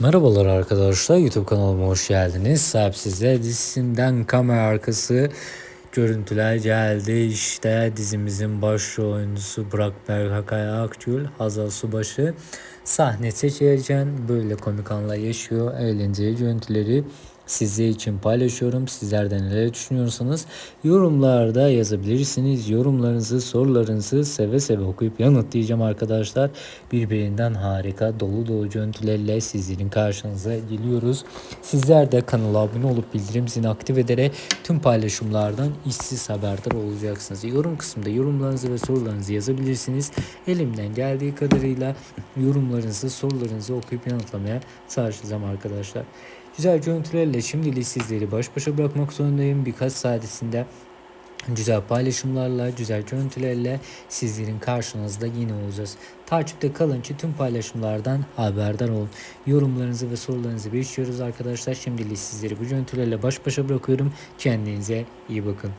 Merhabalar arkadaşlar YouTube kanalıma hoş geldiniz. Sahipsizler dizisinden kamera arkası görüntüler geldi. İşte dizimizin başrol oyuncusu Burak Berkay Akgül, Hazal Subaşı sahne seçerken böyle komik anlar yaşıyor. Eğlenceli görüntüleri sizler için paylaşıyorum. Sizler de neler düşünüyorsanız yorumlarda yazabilirsiniz. Yorumlarınızı, sorularınızı seve seve okuyup yanıtlayacağım arkadaşlar. Birbirinden harika dolu dolu görüntülerle sizlerin karşınıza geliyoruz. Sizler de kanala abone olup bildirim zilini aktif ederek tüm paylaşımlardan işsiz haberdar olacaksınız. Yorum kısmında yorumlarınızı ve sorularınızı yazabilirsiniz. Elimden geldiği kadarıyla yorumlarınızı, sorularınızı okuyup yanıtlamaya çalışacağım arkadaşlar. Güzel görüntülerle şimdilik sizleri baş başa bırakmak zorundayım. Birkaç saatesinde güzel paylaşımlarla, güzel görüntülerle sizlerin karşınızda yine olacağız. Takipte kalın ki tüm paylaşımlardan haberdar olun. Yorumlarınızı ve sorularınızı bekliyoruz arkadaşlar. Şimdilik sizleri bu görüntülerle baş başa bırakıyorum. Kendinize iyi bakın.